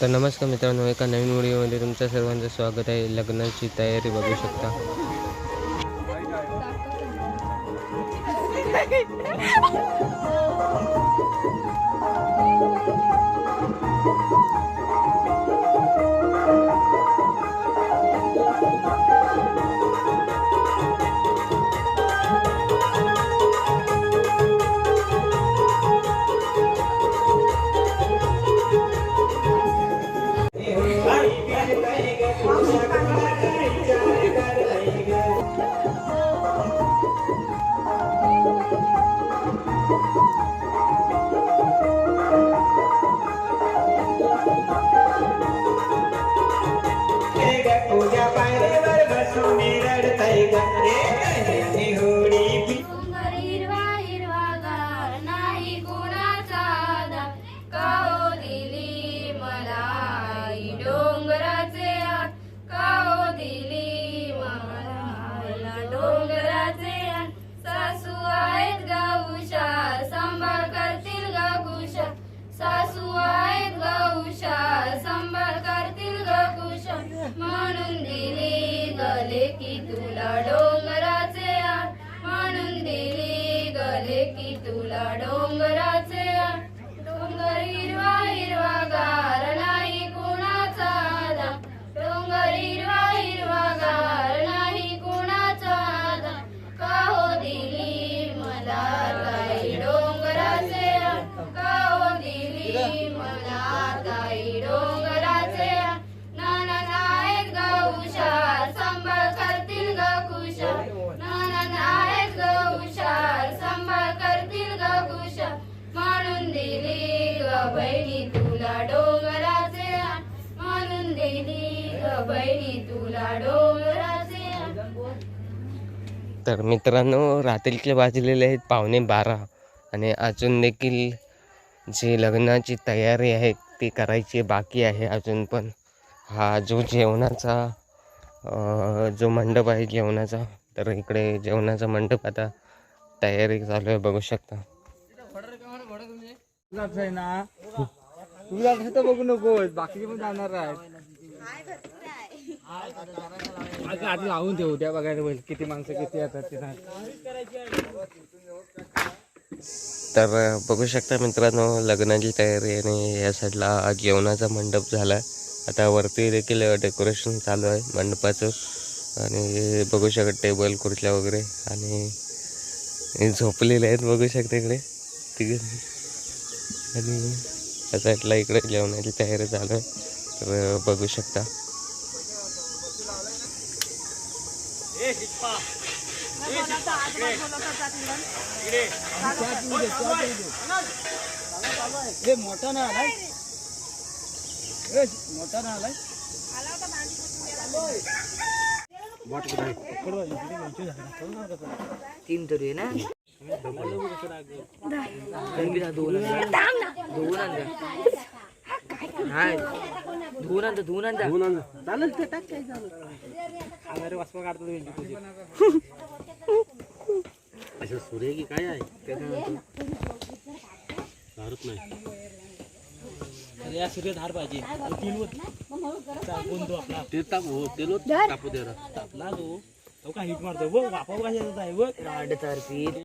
तर नमस्कार मित्रांनो एका नवीन व्हिडिओमध्ये तुमच्या सर्वांचं स्वागत आहे. लग्नाची तयारी बघू शकता. Hare तुला डोंगराचे म्हणून दिली गले की तुला डोंगराचे बहिणी तुला डोंगराचे म्हणून दिली ग बहिणी तुला डोंगराचे तर मित्रांनो रात्रीचे वाजलेले आहेत पावणे बारा. आणि अजून देखील जी लग्नाची तयारी आहे ती करायची बाकी आहे अजून पण. हा जो जेवणाचा जो मंडप आहे जेवणाचा तर इकडे जेवणाचा मंडप आता तयारी चालू आहे बघू शकता. आहे ना? तुला कसं तर बघू नको बाकीचे पण जाणार आहेत. आधी लावून ठेवू त्या बघायला पाहिजे किती माणसं किती येतात ते. तर बघू शकता मित्रांनो लग्नाची तयारी आणि या साईडला जेवणाचा मंडप झाला आता वरती देखील डेकोरेशन चालू आहे मंडपाचं. आणि बघू शकता टेबल खुर्च्या वगैरे आणि हे झोपलेले आहेत बघू शकता इकडे. तिघे आणि या साईडला इकडे जेवणाची तयारी चालू आहे. तर बघू शकता. ए, मोठा ना आलाय. ए, मोठा ना आलाय. तीन तरी आहे ना? गणपती धुवून आणजा धुवून आणजा चालेल ते टाक काय चालेल काढतो तुझी सूर्य की काय आहे धारत नाही अरे या सूर्य धार पाहिजे तीन तो आपला ते ताप हो ते लोक तापू दे तापला तो तो काय हिट मारतो बघ बापा कशाचा आहे बघ